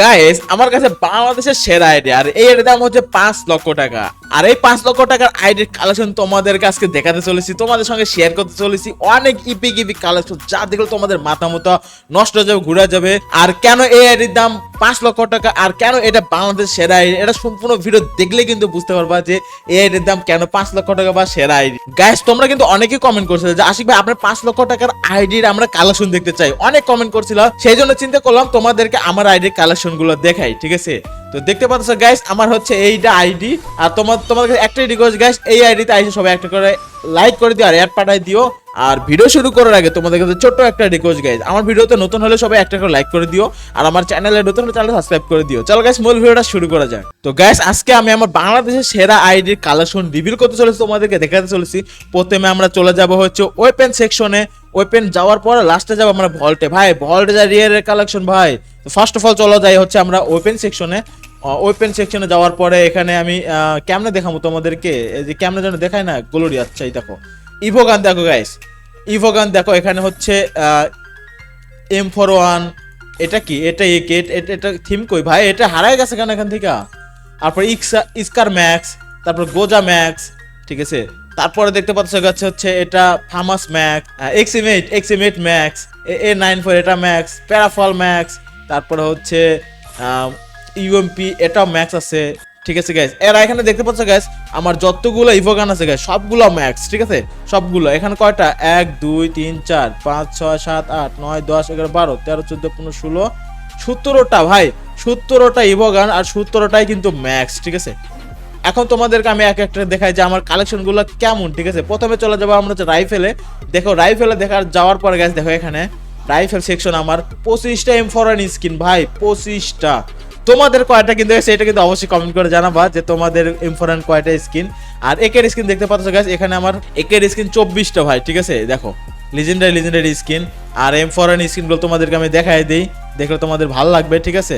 Guys আমার কাছে বাংলাদেশের সেরা আইডি আর এই আইডির দাম হচ্ছে পাঁচ লক্ষ টাকা। আর এই পাঁচ লক্ষ টাকার আইডির কালেকশন তোমাদেরকে আজকে দেখাতে চলেছি, তোমাদের সঙ্গে শেয়ার করতে চলেছি। অনেক ইপিক ইপিক কালেকশন যা দেখলে তোমাদের মাথা মতো নষ্ট হয়ে যাবে, ঘুরে যাবে। আর কেন এই আইডির দাম পাঁচ লক্ষ টাকা, আর কেন এটা বাংলাদেশ সেরা আইডি এটা সম্পূর্ণ ভিডিও দেখলে কিন্তু বুঝতে পারবা যে এই আইডির দাম কেন পাঁচ লক্ষ টাকা বা সেরা আইডি গাইস তোমরা কিন্তু অনেকেই কমেন্ট করছ যে আশিক ভাই, আপনার পাঁচ লক্ষ টাকার আইডির আমরা কালেকশন দেখতে চাই। অনেক কমেন্ট করছিল, সেই জন্য চিন্তা করলাম তোমাদেরকে আমার আইডির কালেকশন গুলো দেখাই, ঠিক আছে? তো দেখতে পাচ্ছ গাইস আমার হচ্ছে এইটা আইডি আর তোমার তোমাদের কাছে একটাই রিকোয়েস্ট গাইস এই আইডিতে আইসে সবাই একটা করে লাইক করে দিও আর অ্যাড পাঠাই দিও। আর ভিডিও শুরু করার আগে তোমাদের কাছে ছোট্ট একটা রিকোয়েস্ট গাইস আমার ভিডিওতে নতুন হলে সবাই একটা করে লাইক করে দিও, আর আমার চ্যানেলে নতুন হলে চ্যানেল সাবস্ক্রাইব করে দিও। চলো গাইস মূল ভিডিওটা শুরু করা যাক। তো গাইস আজকে আমি আমার বাংলাদেশের সেরা আইডির কালেকশন রিভিল করতে চলেছি, তোমাদেরকে দেখাতে চলেছি। প্রথমে আমরা চলে যাব হচ্ছে ওয়েপেন সেকশনে ওয়েপেন যাওয়ার পরে লাস্টে যাব আমরা ভল্টে ভাই ভল্টে যা রিয়ারের কালেকশন ভাই। ফার্স্ট অফ অল চলো যাই হচ্ছে আমরা ওয়েপেন সেকশনে ওপেন সেকশনে যাওয়ার পরে এখানে আমি কেমনে দেখাবো তোমাদেরকে? এই যে কেমনে যেন দেখায় না গ্লোরি আচ্ছা এই দেখো। ইভোগান দেখো গাইস ইভোগান দেখো এখানে হচ্ছে এম ফোর ওয়ান এটা কি? এটা একে এটা এটা থিম কই? ভাই, এটা হারাই গেছে কেন এখান থেকে? তারপর ইক্সা ইস্কার ম্যাক্স তারপর গোজা ম্যাক্স ঠিক আছে? তারপরে দেখতে পাচ্ছ গাছে হচ্ছে এটা ফামাস ম্যাক্স এক্সিমেট এক্সিমেট ম্যাক্স এ নাইন ফোর এটা ম্যাক্স প্যারাফল ম্যাক্স তারপরে হচ্ছে ইউএমপি এটাও ম্যাক্স আছে। ঠিক আছে গ্যাস এরা এখানে দেখতে পাচ্ছ গ্যাস আমার যতগুলো ইভোগান আছে গ্যাস সবগুলো ম্যাক্স ঠিক আছে? সবগুলো, এখানে কয়টা? এক, দুই, তিন, চার, পাঁচ, ছয়, সাত, আট, নয়, দশ, এগারো, বারো, তেরো, চোদ্দ, পনেরো, ষোলো, সতেরোটা, ভাই, সতেরোটা ইভোগান আর সতেরোটাই কিন্তু ম্যাক্স ঠিক আছে? এখন তোমাদেরকে আমি এক একটা দেখাই যে আমার কালেকশনগুলো কেমন, ঠিক আছে? প্রথমে চলে যাব আমরা হচ্ছে রাইফেলে। দেখো, রাইফেলে দেখার যাওয়ার পরে গ্যাস দেখো এখানে, রাইফেল সেকশন আমার পঁচিশটা এম ফরেন স্কিন ভাই, পঁচিশটা। তোমাদের কয়টা কিন্তু এসে এটা কিন্তু অবশ্যই কমেন্ট করে জানাবা যে তোমাদের ফরেন কয়টা স্কিন আর একের স্কিন দেখতে পাচ্ছ গ্যাস এখানে আমার একের স্কিন চব্বিশটা ভাই, ঠিক আছে? দেখো লিজেন্ডারি লিজেন্ডারি স্কিন আর এম ফরেন স্কিনগুলো তোমাদেরকে আমি দেখাই দিই, দেখলে তোমাদের ভালো লাগবে, ঠিক আছে?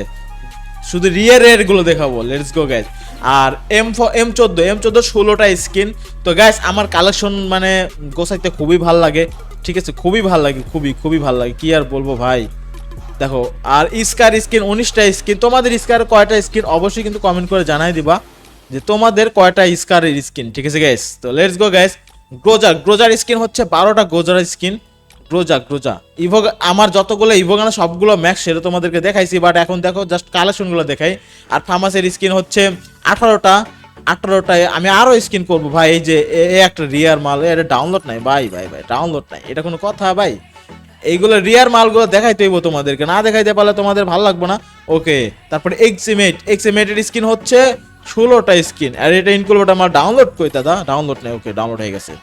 শুধু রিয়ার এরগুলো দেখাবো লেটস গো গাইজ আর এম এম চোদ্দ এম চোদ্দ ষোলোটা স্কিন তো গাইজ আমার কালেকশন মানে গোসাইতে খুবই ভালো লাগে। ঠিক আছে, খুবই ভালো লাগে, খুবই খুবই ভালো লাগে। কি আর বলব ভাই? দেখো, আর স্কার স্কিন উনিশটা স্কিন তোমাদের স্কার কয়টা স্কিন অবশ্যই কিন্তু কমেন্ট করে জানাই দিবা যে তোমাদের কয়টা স্কারের স্কিন ঠিক আছে গাইস তো লেটস গো গাইস গ্রোজার গ্রোজার স্কিন হচ্ছে বারোটা গ্রোজার স্কিন গ্রোজা গ্রোজা ইভোগ, আমার যতগুলো ইভোগানা, সবগুলো ম্যাক্স সেটা তোমাদেরকে দেখাইছি বাট এখন দেখো জাস্ট কালেকশনগুলো দেখাই। আর ফার্মাসের স্কিন হচ্ছে আঠারোটা, আঠারোটায় আমি আরও স্কিন করব, ভাই, এই যে এ একটা রিয়ার মাল এটা ডাউনলোড নাই, ভাই ভাই ভাই ডাউনলোড নাই, এটা কোনো কথা, ভাই? এইগুলো রিয়ার মালগুলো দেখাইতে হইব তোমাদেরকে, না দেখাইতে পারলে তোমাদের ভালো লাগবে না। ওকে তারপরে এক্সিমেট এক্সিমেটের স্কিন হচ্ছে ষোলোটা স্কিন আর এটা ইনক্লুড আমার ডাউনলোড কই, দাদা? ডাউনলোড নেই ওকে ডাউনলোড হয়ে গেছে।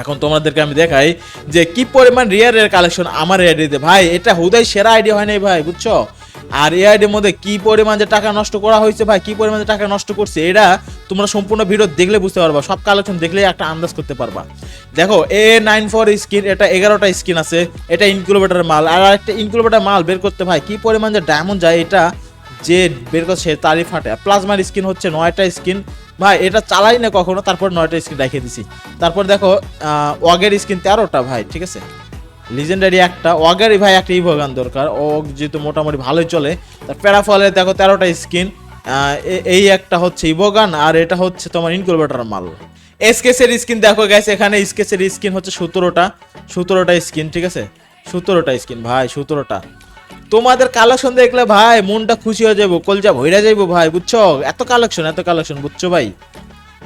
এখন তোমাদেরকে আমি দেখাই যে কি পরিমাণ রিয়ারের কালেকশন আমার আইডিতে ভাই, এটা হুদাই সেরা আইডিয়া হয় নাই ভাই, বুঝছ? আর এই আইডির মধ্যে কি পরিমাণ যে টাকা নষ্ট করা হয়েছে ভাই, কি পরিমাণ যে টাকা নষ্ট করছে, এটা তোমরা সম্পূর্ণ ভিডিও দেখলে বুঝতে পারবা, সব কালেকশন দেখলেই একটা আন্দাজ করতে পারবা। দেখো এ নাইন ফোর স্কিন এটা এগারোটা স্কিন আছে, এটা ইনকুলেটার মাল। আর একটা ইনকুলেটার মাল বের করতে ভাই, কি পরিমাণ যে ডায়মন্ড যায়, এটা যে বের করছে তারই ফাটে। প্লাজমার স্কিন হচ্ছে নয়টা স্কিন ভাই, এটা চালাই না কখনো, তারপর নয়টা স্কিন রেখে দিছি। তারপর দেখো ওয়াগের স্কিন তেরোটা ভাই, ঠিক আছে? লিজেন্ডারি একটা ওয়াগারি ভাই একটা ইভোগান দরকার। ও যেহেতু মোটামুটি ভালোই চলে, তার প্যারাফলে দেখো তেরোটা স্কিন এই একটা হচ্ছে ইভোগান আর এটা হচ্ছে তোমার ইনকুলেটার মাল। এসকেসের স্কিন দেখো গেছে এখানে স্কেচের স্কিন হচ্ছে সতেরোটা সতেরোটা স্কিন ঠিক আছে? সতেরোটা স্কিন ভাই, সতেরোটা। তোমাদের কালেকশন দেখলে ভাই মনটা খুশি হয়ে যাব কলজা ভইরা যাইবো ভাই, বুঝছ? এত কালেকশন এত কালেকশন বুঝছ ভাই?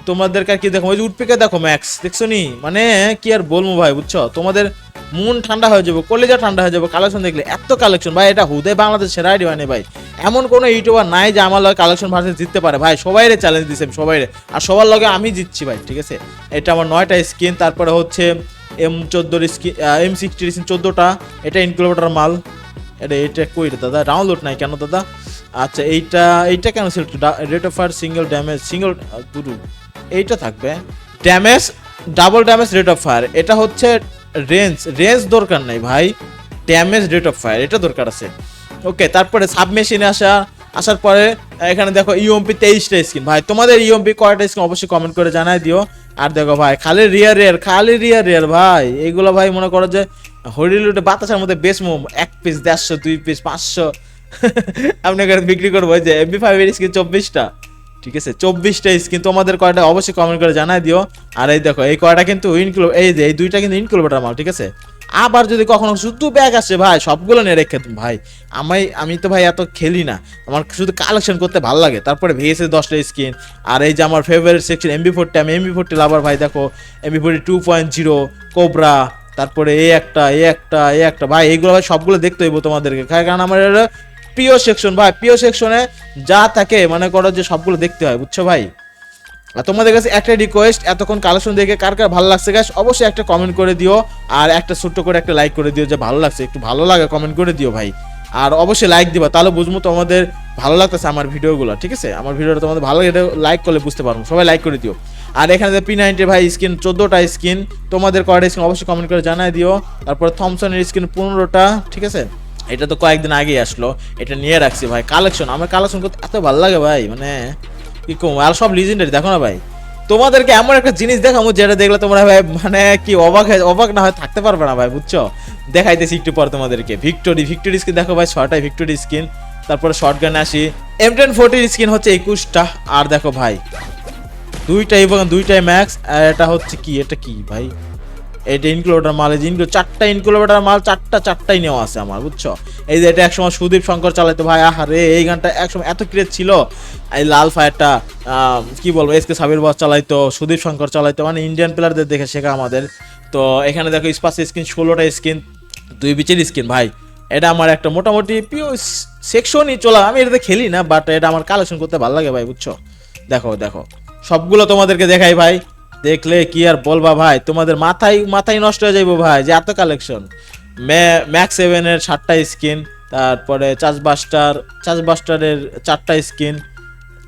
তোমাদেরকে আর কি দেখো, ওই যে উঠপিকে দেখো ম্যাক্স দেখছ নি? মানে কি আর বলব ভাই, বুঝছ? তোমাদের মন ঠান্ডা হয়ে যাব কলেজা ঠান্ডা হয়ে যাব কালেকশন দেখলে এত কালেকশন ভাই, এটা হুদে বাংলাদেশ সেরা আইডি হয়নি ভাই। এমন কোনো ইউটিউবার নাই যে আমার লগে কালেকশন ভার্সেস জিততে পারে। ভাই সবাই রে চ্যালেঞ্জ দিছে সবাই রে আর সবার লগে আমি জিতছি ভাই, ঠিক আছে? এটা আমার নয়টা স্কিন তারপরে হচ্ছে এম চোদ্দোর স্কিন এম সিক্সটির স্কিন চোদ্দোটা। এটা ইনক্লোভেটার মাল। এটা এটা কই দাদা? ডাউনলোড নাই কেন দাদা? আচ্ছা এইটা এইটা কেন select rate of fire single damage single দুটো এইটা থাকবে। Damage double damage rate of fire এটা হচ্ছে রেঞ্জ রেঞ্জ দরকার নাই ভাই। ড্যামেজ রেট অফ ফায়ার এটা দরকার আছে। ওকে তারপরে সাবমেশিনে আসা। আসার পরে, এখানে দেখো ইউএমপি তেইশটা স্কিন ভাই, তোমাদের ইউএমপি কয়টা স্কিন অবশ্যই কমেন্ট করে জানাই দিও। আর দেখো ভাই, খালি রিয়ার রিয়ার খালি রিয়ার রিয়ার ভাই। এইগুলো ভাই মনে করো যে হরিলুটে বাতাসের মধ্যে বেশ মোম, এক পিস দেড়শো, দুই পিস পাঁচশো। আপনাকে বিক্রি করব যে এমবি ফাইভ এর স্কিন চব্বিশটা। ঠিক আছে? চব্বিশটা স্কিন তোমাদের কয়টা অবশ্যই কমেন্ট করে জানাই দিও। আর এই দেখো, এই কয়টা কিন্তু ইনক্লুড এই যে, এই দুইটা কিন্তু ইনক্লুডের মাল ঠিক আছে? আবার যদি কখনো শুধু ব্যাগ আসে, ভাই, সবগুলো নিয়ে রেখে ভাই। আমি আমি তো ভাই এত খেলি না। আমার শুধু কালেকশন করতে ভালো লাগে। তারপরে ভিএসএ দশটা স্কিন আর এই যে আমার ফেভারিট সেকশন এমবি ফোরটি আমি এমবি ফোরটি লাভার ভাই, দেখো MP forty two point zero cobra তারপরে এই একটা এই একটা এই একটা। ভাই, এইগুলো ভাই সবগুলো দেখতে হইব তোমাদেরকে। কারণ আমার প্রিয় সেকশন ভাই, প্রিয় সেকশনে যা থাকে মনে করো যে সবগুলো দেখতে হয়, বুঝছ ভাই? আর তোমাদের কাছে একটা রিকোয়েস্ট এতক্ষণ কালেকশন দেখে কার কার ভালো লাগছে গাছ অবশ্যই একটা কমেন্ট করে দিও। আর একটা ছোট্ট করে একটা লাইক করে দিও যে ভালো লাগছে, একটু ভালো লাগে কমেন্ট করে দিও ভাই। আর অবশ্যই লাইক দিবা, তাহলে বুঝব তোমাদের ভালো লাগতেছে আমার ভিডিওগুলো ঠিক আছে? আমার ভিডিওটা তোমাদের ভালো লাগে লাইক করলে বুঝতে পারব। সবাই লাইক করে দিও। আর এখানে পি নাইনটি ভাই স্কিন চোদ্দোটা স্কিন তোমাদের কয়টা স্কিন অবশ্যই কমেন্ট করে জানাই দিও। তারপর থমসনের স্কিন পনেরোটা, ঠিক আছে? এটা তো কয়েকদিন আগেই আসলো, এটা নিয়ে রাখছি ভাই। কালেকশন আমার কালেকশন করতে এত ভালো লাগে ভাই মানে কি কম, আর সব লিজেন্ডারি দেখো না ভাই। তোমাদেরকে এমন একটা জিনিস দেখাবো, যেটা দেখলে তোমরা ভাই মানে কি অবাক অবাক না হয় থাকতে পারবে না ভাই, বুঝছ? দেখাইতেছি একটু পর তোমাদেরকে। ভিক্টোরি ভিক্টোরি স্কিন দেখো ভাই ছটাই ভিক্টোরি স্কিন তারপরে শর্ট গান আসি। এম টেন ফোরটির স্কিন হচ্ছে একুশটা, আর দেখো ভাই দুইটাই এবং দুইটাই ম্যাক্স আর এটা হচ্ছে কি, এটা কি ভাই? এটা ইনক্লুডার মাল, এই যে ইনক্লুড চারটা ইনক্লুডার মাল, চারটা, চারটাই নেওয়া আছে আমার, বুঝছ? এই যে এটা একসময় সুদীপ শঙ্কর চালাইতো, ভাই আহারে এই গানটা একসময় এত ক্রেজ ছিল। এই লাল ফায়ারটা কি বলব এসকে সাবির বস চালাইতো, সুদীপ শঙ্কর চালাইতো মানে ইন্ডিয়ান প্লেয়ারদের দেখে শেখা আমাদের। তো এখানে দেখো স্পাস স্কিন ষোলোটা স্কিন দুই বিচের স্কিন ভাই। এটা আমার একটা মোটামুটি প্রিয় সেকশনই চলা, আমি এটাতে খেলি না বাট এটা আমার কালেকশন করতে ভালো লাগে, ভাই, বুঝছ? দেখো দেখো। সবগুলো তোমাদেরকে দেখাই ভাই। দেখলে কি আর বলবা ভাই, তোমাদের মাথায় মাথায় নষ্ট হয়ে যাইবো ভাই, যে এত কালেকশন ম্যাক্স সেভেনের সাতটা স্কিন তারপরে চাষবাস্টার চাষবাস্টারের চারটা স্কিন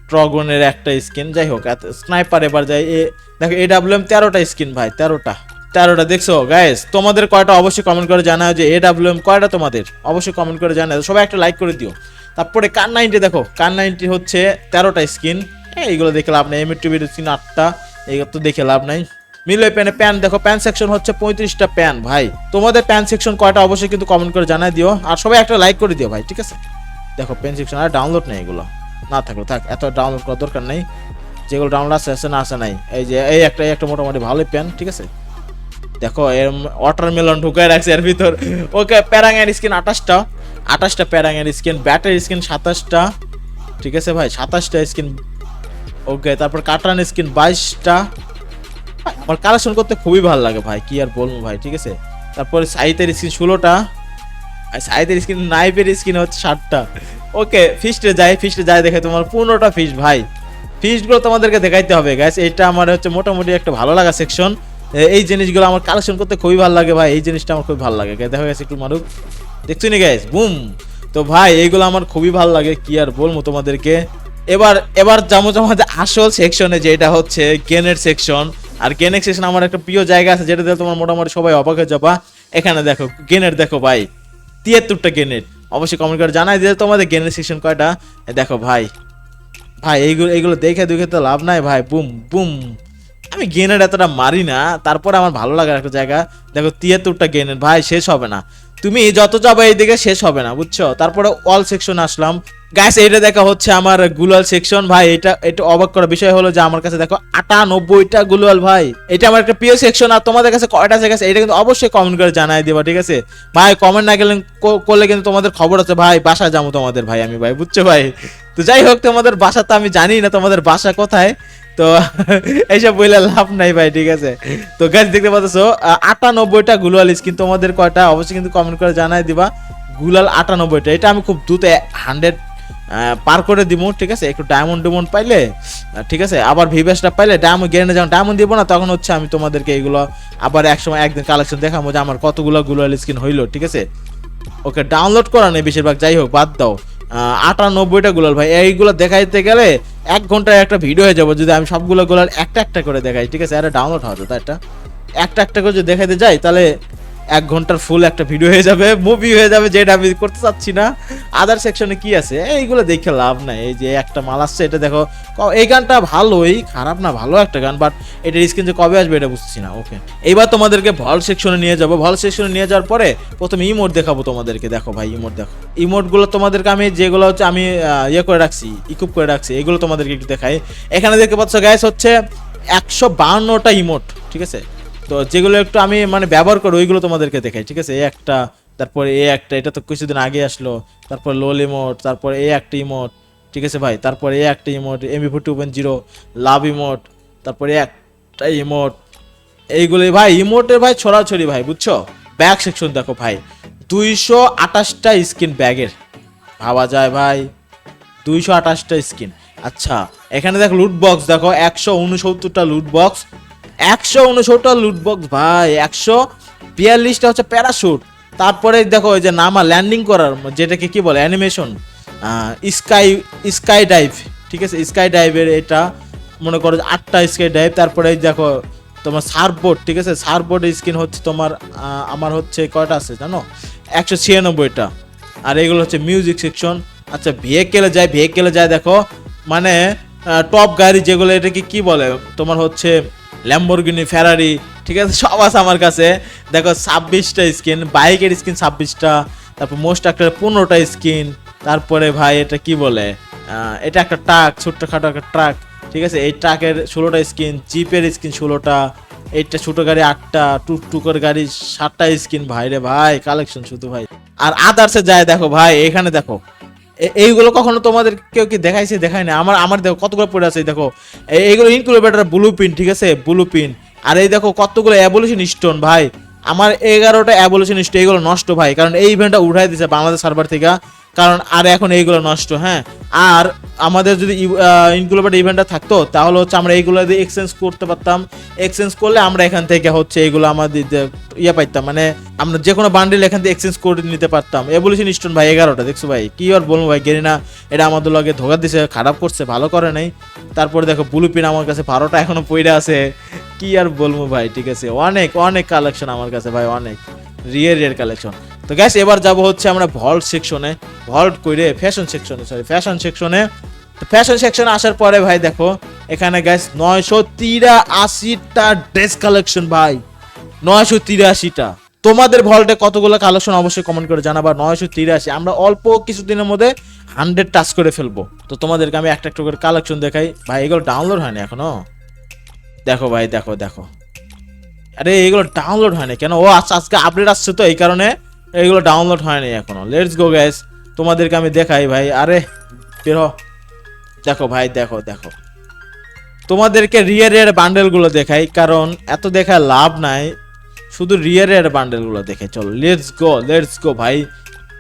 ট্রগনের একটা স্কিন যাই হোক, এত স্নাইপার এবার যাই, এ, দেখো এ ডাব্লিউ এম তেরোটা স্কিন ভাই, তেরোটা। তেরোটা, দেখছ? গাইস তোমাদের কয়টা অবশ্যই কমেন্ট করে জানাও যে এ ডাব্লিউ এম কয়টা তোমাদের। অবশ্যই কমেন্ট করে জানাও, সবাই একটা লাইক করে দিও। তারপরে কার নাইনটি দেখো কার নাইনটি হচ্ছে তেরোটা স্কিন এইগুলো দেখে লাভ নেই এম টিভির স্কিন আটটা এইগুলো তো দেখে লাভ নাই। মিলে প্যানে প্যান, দেখো প্যান সেকশন হচ্ছে পঁয়ত্রিশটা প্যান, ভাই। তোমাদের প্যান সেকশন কয়টা অবশ্যই কিন্তু কমেন্ট করে জানাই দিও, আর সবাই একটা লাইক করে দিও ভাই, ঠিক আছে? দেখো প্যান সেকশন আর ডাউনলোড নেই এগুলো, না থাকল থাক, এত ডাউনলোড করার দরকার নেই। যেগুলো ডাউনলোড আছে আছে না আছে নাই, এই যে, এই একটা একটা মোটামুটি ভালোই প্যান, ঠিক আছে? দেখো, এর ওয়াটার মেলন ঢুকায় রাখছে এর ভিতর। ওকে প্যারাঙের স্কিন আঠাশটা আঠাশটা প্যারাঙের স্কিন ব্যাটের স্কিন সাতাশটা, ঠিক আছে ভাই? সাতাশটা স্কিন ওকে তারপর কাটান স্কিন বাইশটা। আমার কালেকশন করতে খুবই ভালো লাগে ভাই, কি আর বলব ভাই, ঠিক আছে? তারপরে সাইতের স্কিন ষোলোটা সাইতের স্কিন নাইফের স্কিন হচ্ছে ষাটটা। ওকে ফিস্টে যাই ফিস্টে যাই দেখে তোমার পনেরোটা ফিস্ট ভাই। ফিস্টগুলো তোমাদেরকে দেখাইতে হবে গ্যাস এটা আমার হচ্ছে মোটামুটি একটা ভালো লাগা সেকশন এই জিনিসগুলো আমার কালেকশন করতে খুবই ভালো লাগে ভাই, এই জিনিসটা আমার খুবই ভালো লাগে। দেখা গেছে একটু মারুক। দেখছ নি গ্যাস বুম তো ভাই, এইগুলো আমার খুবই ভালো লাগে, কি আর বলব তোমাদেরকে? এবার এবার যাব আমাদের আসল সেকশনে যেটা হচ্ছে গেনের সেকশন আর গেনের সেকশন আমার একটা প্রিয় জায়গা আছে, যেটা দিয়ে তোমার মোটামুটি সবাই অবাক হয়ে যাবা। এখানে দেখো গেনের দেখো ভাই, তিয়াত্তরটা গেনের অবশ্যই কমেন্ট করে জানাই দিলে তোমাদের গেনের সেকশন কয়টা? দেখো ভাই ভাই, এইগুলো এইগুলো দেখে দেখে তো লাভ নাই ভাই, বুম বুম। আমি গেনের এতটা মারি না, তারপরে আমার ভালো লাগার একটা জায়গা। দেখো, তিয়াত্তরটা গেনের ভাই, শেষ হবে না। তুমি যত যাবে এইদিকে শেষ হবে না, বুঝছ? তারপরে অল সেকশন আসলাম। গ্যাস এটা দেখা হচ্ছে আমার গুলাল সেকশন ভাই, এটা এটা অবাক করা বিষয় হলো যে আমার কাছে দেখো আটানব্বইটা গুলাল ভাই। এটা আমার একটা প্রিয় সেকশন আর তোমাদের কাছে কয়টা আছে এটা কিন্তু অবশ্যই কমেন্ট করে জানাই দেবা, ঠিক আছে? ভাই কমেন্ট না গেলে করলে কিন্তু তোমাদের খবর আছে। ভাই বাসা যাব তোমাদের ভাই, আমি ভাই, বুঝছ ভাই? তো যাই হোক, তোমাদের বাসা তো আমি জানি না তোমাদের বাসা কোথায়। তো এইসব বইলে লাভ নাই ভাই, ঠিক আছে? তো গাছ দেখতে পাচ্ছ আটানব্বইটা গুলাল স্কিন তোমাদের কয়টা? অবশ্যই কিন্তু কমেন্ট করে জানাই দিবা। গুলাল আটানব্বইটা, এটা আমি খুব দ্রুত হান্ড্রেড পার করে দিব, ঠিক আছে? একটু ডায়মন্ড ডিমন্ড পাইলে ঠিক আছে? আবার ভিভেসটা পাইলে ডায়মন্ড গেনে যখন ডায়মন্ড দিব না, তখন হচ্ছে আমি তোমাদেরকে এইগুলো আবার একসময় একদিন কালেকশন দেখাবো যে আমার কতগুলো গুলাল স্কিন হইল, ঠিক আছে? ওকে ডাউনলোড করা নেই বেশিরভাগ, যাই হোক, বাদ দাও। আটানব্বইটা গুলাল ভাই, এইগুলো দেখাইতে গেলে এক ঘন্টায় একটা ভিডিও হয়ে যাব, যদি আমি সবগুলো গোলার একটা একটা করে দেখাই, ঠিক আছে? একটা ডাউনলোড হবে তো একটা? একটা একটা করে যদি দেখাইতে যাই, তাহলে এক ঘণ্টার ফুল একটা ভিডিও হয়ে যাবে মুভি হয়ে যাবে, যেটা আমি করতে চাচ্ছি না। আদার সেকশনে কি আছে? এইগুলো দেখে লাভ নাই। এই যে একটা মাল আসছে, এটা দেখো এই গানটা ভালোই, খারাপ না, ভালো একটা গান বাট এটার স্ক্রিন যে কবে আসবে এটা বুঝছি না ওকে এইবার তোমাদেরকে ভল সেকশনে নিয়ে যাব। ভল সেকশনে নিয়ে যাওয়ার পরে প্রথমে ইমোট দেখাবো তোমাদেরকে। দেখো ভাই ইমোট দেখো। ইমোটগুলো তোমাদেরকে আমি যেগুলো হচ্ছে আমি ইয়ে করে রাখছি ইকুপ করে রাখছি, এগুলো তোমাদেরকে একটু দেখাই। এখানে দেখতে পাচ্ছ গ্যাস হচ্ছে একশো বাহান্নটা ইমোট ঠিক আছে? তো যেগুলো একটু আমি মানে ব্যবহার করি ওইগুলো তোমাদেরকে দেখাই, ঠিক আছে? এই একটা, তারপরে এই একটা, এটা তো কিছুদিন আগে আসলো, তারপর লোল ইমোট তারপর এই একটা ইমোট ঠিক আছে ভাই? তারপরে এই একটা emote MP four two point zero love emote তারপরে একটা ইমোট এইগুলোই ভাই ইমোটের ভাই ছড়াছড়ি ভাই, বুঝছ? ব্যাগ সেকশন দেখো ভাই, দুইশো আঠাশটা স্কিন ব্যাগের ভাবা যায় ভাই? দুইশো আঠাশটা স্কিন আচ্ছা এখানে দেখো লুট বক্স দেখো, একশো উনসত্তরটা লুট বক্স একশো উনসত্তরটা লুট বক্স ভাই, একশো বিয়াল্লিশটা হচ্ছে প্যারাশুট তারপরে দেখো ওই যে নামা ল্যান্ডিং করার, যেটাকে কি বলে অ্যানিমেশন স্কাই স্কাই ডাইভ ঠিক আছে? স্কাই ডাইভের এটা, মনে করো আটটা স্কাই ডাইভ তারপরে দেখো তোমার সার্ফবোর্ড ঠিক আছে? সার্ফবোর্ডের স্কিন হচ্ছে তোমার আমার হচ্ছে কয়টা আছে জানো? একশো ছিয়ানব্বইটা। আর এগুলো হচ্ছে মিউজিক সেকশন আচ্ছা ভেহিকেলে যায় ভেহিকেলে যায় দেখো মানে টপ গাড়ি যেগুলো এটাকে কি বলে, তোমার হচ্ছে ল্যাম্বরগিনি ফেরারি ঠিক আছে? সব আছে আমার কাছে। দেখো, ছাব্বিশটা স্কিন বাইকের স্কিন ছাব্বিশটা, তারপর মোস্ট একটা পনেরোটা স্কিন তারপরে ভাই এটা কি বলে? এটা একটা ট্রাক ছোট্টখাটো একটা ট্রাক ঠিক আছে? এই ট্রাকের ষোলোটা স্কিন জিপের স্কিন ষোলোটা, এইটা ছোট গাড়ি আটটা, টুকটুকের গাড়ি সাতটা স্কিন ভাই রে ভাই কালেকশন শুধু ভাই। আর আদার্সে যায়, দেখো ভাই, এখানে দেখো এইগুলো কখনো তোমাদের কেউ কি দেখাইছে? দেখায় না আমার আমার দেখো কতগুলো পড়ে আছে দেখো। এই- এইগুলো ইনকুলেটার ব্লু পিন ঠিক আছে? ব্লু পিন আর এই দেখো কতগুলো অ্যাবলিউশন স্টোন ভাই। আমার এগারোটা অ্যাবলিউশন স্টোন এইগুলো নষ্ট, ভাই। কারণ এই ইভেন্টটা উঠাই দিছে বাংলাদেশ সার্ভার থেকে। কারণ আর এখন এইগুলো নষ্ট হ্যাঁ? আর আমাদের যদি ইনকুলেটার ইভেন্টটা থাকতো, তাহলে হচ্ছে আমরা এইগুলো দিয়ে এক্সচেঞ্জ করতে পারতাম। এক্সচেঞ্জ করলে আমরা এখান থেকে হচ্ছে এইগুলো আমাদের ইয়ে পাইতাম মানে আমরা যে কোনো বান্ডিল এখান থেকে এক্সচেঞ্জ করে নিতে পারতাম। এভলিউশন স্টোন ভাই, এগারোটা, দেখছ ভাই? কি আর বলব ভাই গেরিনা এটা আমাদের লগে ধোকা দিছে, খারাপ করছে, ভালো করে নাই। তারপরে দেখো ব্লু পিন আমার কাছে বারোটা এখনও পইরা আছে। কি আর বলব ভাই, ঠিক আছে? অনেক অনেক কালেকশন আমার কাছে ভাই, অনেক। রিয়ের রিয়ের কালেকশন তো গ্যাস এবার যাব হচ্ছে আমরা ভল্ট সেকশনে ভল্ট কইরে ফ্যাশন সেকশনে সরি ফ্যাশন সেকশনে তো ফ্যাশন সেকশনে আসার পরে ভাই দেখো, এখানে গ্যাস নয়শো তিরাশিটা ড্রেস কালেকশন ভাই। নয়শো তিরাশিটা। তোমাদের ভল্টে কতগুলো কালেকশন অবশ্যই কমেন্ট করে জানাবা, নয়শো তিরাশি। আমরা অল্প কিছুদিনের মধ্যে হান্ড্রেড টাচ করে ফেলব। তো তোমাদেরকে আমি একটা একটা করে কালেকশন দেখাই। ভাই, এগুলো ডাউনলোড হয়নি এখনও? দেখো ভাই, দেখো দেখো। আরে, এগুলো ডাউনলোড হয়নি কেন? ও আজকে আপডেট আসছে তো এই কারণে। এগুলো ডাউনলোড হয়নি এখনও। লেটস গো গ্যাস তোমাদেরকে আমি দেখাই, ভাই। আরে, বেরো দেখো, ভাই, দেখো দেখো। তোমাদেরকে রিয়ারের বান্ডেলগুলো দেখাই, কারণ এত দেখা লাভ নাই। শুধু রিয়ার রিয়ারের বান্ডেলগুলো দেখে, চলো। লেটস গো লেটস গো ভাই।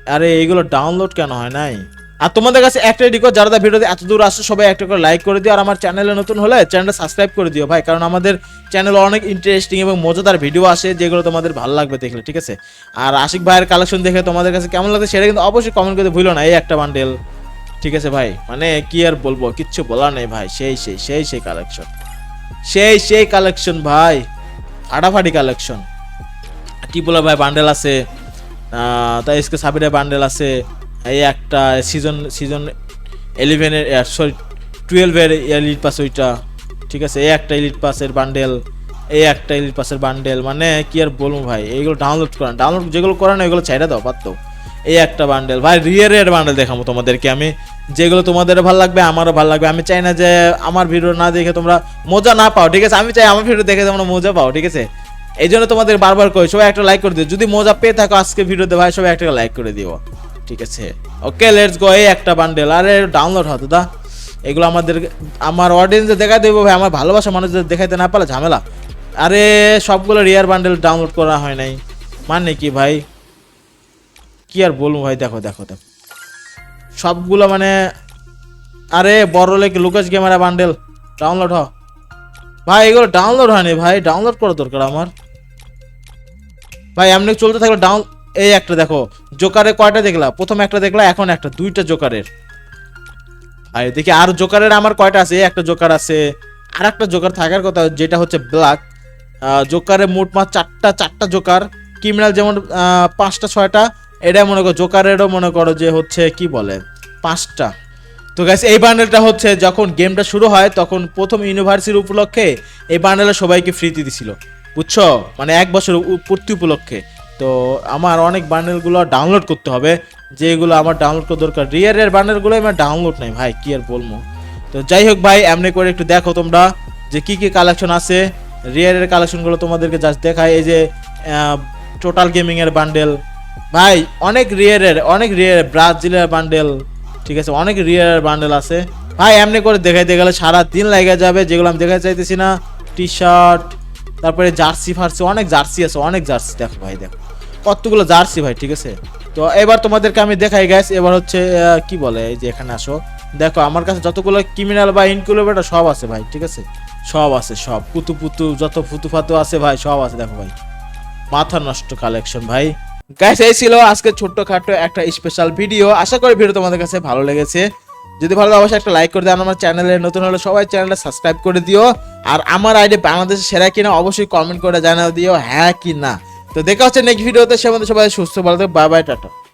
আরে এইগুলো ডাউনলোড কেন হয় নাই? আর তোমাদের কাছে একটা রিকোয়েস্ট যারা দা ভিডিওতে এত দূর আসছে, সবাই একটা করে লাইক করে দিও। আর আমার চ্যানেলে নতুন হলে চ্যানেলটা সাবস্ক্রাইব করে দিও ভাই, কারণ আমাদের চ্যানেলে অনেক ইন্টারেস্টিং এবং মজাদার ভিডিও আসে, যেগুলো তোমাদের ভালো লাগবে দেখলে, ঠিক আছে? আর আশিক ভাইয়ের কালেকশন দেখে তোমাদের কাছে কেমন লাগছে সেটা কিন্তু অবশ্যই কমেন্ট করতে ভুলো না, এই একটা বান্ডেল ঠিক আছে ভাই? মানে কি আর বলব, কিচ্ছু বলার নেই ভাই, সেই সেই সেই সেই কালেকশন সেই সেই কালেকশন ভাই, ফাটাফাটি কালেকশন টিপোলা ভাই বান্ডেল আছে তাই এসকে সাবিরের বান্ডেল আছে এই একটা সিজন সিজন ইলেভেনের সরি টুয়েলভের এলিট পাস ওইটা, ঠিক আছে? এই একটা এলিট পাসের বান্ডেল এই একটা এলিট পাসের বান্ডেল মানে কি আর বলব ভাই? এইগুলো ডাউনলোড করান ডাউনলোড যেগুলো করানো এগুলো ছাইড়া দাও পারতো এই একটা বান্ডেল ভাই রিয়ারের বান্ডেল দেখাবো তোমাদেরকে আমি। যেগুলো তোমাদের ভালো লাগবে, আমারও ভালো লাগবে। আমি চাই না যে আমার ভিডিও না দেখে তোমরা মজা না পাও, ঠিক আছে? আমি চাই আমার ভিডিও দেখে তোমরা মজা পাও, ঠিক আছে? এই জন্য তোমাদের বারবার কই, সবাই একটা লাইক করে দিও। যদি মজা পেয়ে থাকো আজকে ভিডিওতে ভাই, সবাই একটা লাইক করে দিও। ঠিক আছে। ওকে লেটস গো এই একটা বান্ডেল আরে ডাউনলোড হতো দা। এগুলো আমাদের, আমার অডিয়েন্সে দেখাই দেবো ভাই, আমার ভালোবাসা মানুষদের দেখাইতে না পারলে ঝামেলা। আরে, সবগুলো রিয়ার বান্ডেল ডাউনলোড করা হয় নাই। মানে কি ভাই? কি আর বলব ভাই, দেখো দেখো দেখো। সবগুলো মানে আরে, বড় লেক লুকাস ক্যামেরা বান্ডেল ডাউনলোড হ। ভাই, এগুলো ডাউনলোড হয়নি ভাই ডাউনলোড করা দরকার আমার। ভাই, এমনি চলতে থাকলে ডাউন এই একটা দেখো জোকারে কয়টা দেখলা? প্রথম একটা দেখলা, এখন একটা, দুইটা জোকারের আর দেখি আর জোকারের আমার কয়টা আছে? একটা জোকার আছে আর একটা জোকার থাকার কথা, যেটা হচ্ছে ব্ল্যাক জোকারে মোট মাছ চারটা চারটা জোকার ক্রিমিনাল যেমন পাঁচটা, ছয়টা এটা মনে করো জোকারেরও মনে করো যে হচ্ছে, কি বলে, পাঁচটা। তো গাইস এই বান্ডেলটা হচ্ছে, যখন গেমটা শুরু হয়, তখন প্রথম ইউনিভার্সিটির উপলক্ষে এই বান্ডেলটা সবাইকে ফ্রিতে দিছিল। বুঝছ? মানে এক বছর পূর্তি উপলক্ষে। তো আমার অনেক বান্ডেলগুলো ডাউনলোড করতে হবে। যেগুলো আমার ডাউনলোড করা দরকার। রিয়ারের বান্ডেলগুলো আমার ডাউনলোড নাই ভাই, কি আর বলব? তো যাই হোক ভাই, এমনি করে একটু দেখো তোমরা যে কি কি কালেকশন আছে। রিয়ারের কালেকশনগুলো তোমাদেরকে জাস্ট দেখায় এই যে টোটাল গেমিং এর বান্ডেল ভাই, অনেক রিয়ারের অনেক রিয়ার ব্রাজিলের বান্ডেল ঠিক আছে? অনেক রিয়ার বান্ডেল আছে। ভাই, এমনি করে দেখাইতে গেলে সারা দিন লেগে যাবে। যেগুলো আমি দেখাতে চাইতেছি না টি শার্ট তারপরে জার্সি ফার্সি অনেক জার্সি আছে, অনেক জার্সি দেখো ভাই, দেখো। কতগুলো জার্সি ভাই, ঠিক আছে? তো এবার তোমাদেরকে আমি দেখাই গ্যাস এবার হচ্ছে কি বলে, এই যে এখানে আসো। দেখো, আমার কাছে যতগুলো ক্রিমিনাল বা ইনকুলেবেটা সব আছে ভাই, ঠিক আছে? সব আছে, সব। পুতু পুতু, যত ফুতু ফাতু আছে ভাই, সব আছে, দেখো ভাই। মাথা নষ্ট কালেকশন ভাই। গাইস এই ছিল আজকে ছোট্ট ছোট্টখাটো একটা স্পেশাল ভিডিও আশা করি ভিডিও তোমাদের কাছে ভালো লেগেছে। যদি ভালো লাগে, অবশ্যই একটা লাইক করে দিও আমার চ্যানেলে নতুন হলে সবাই চ্যানেলটা সাবস্ক্রাইব করে দিও। আর আমার আইডি বাংলাদেশের সেরা কিনা, অবশ্যই কমেন্ট করে জানাও দিও হ্যাঁ কি না। তো দেখা হচ্ছে নেক্সট ভিডিওতে সে মধ্যে সবাই সুস্থ ভালো বাই বাই টাটা।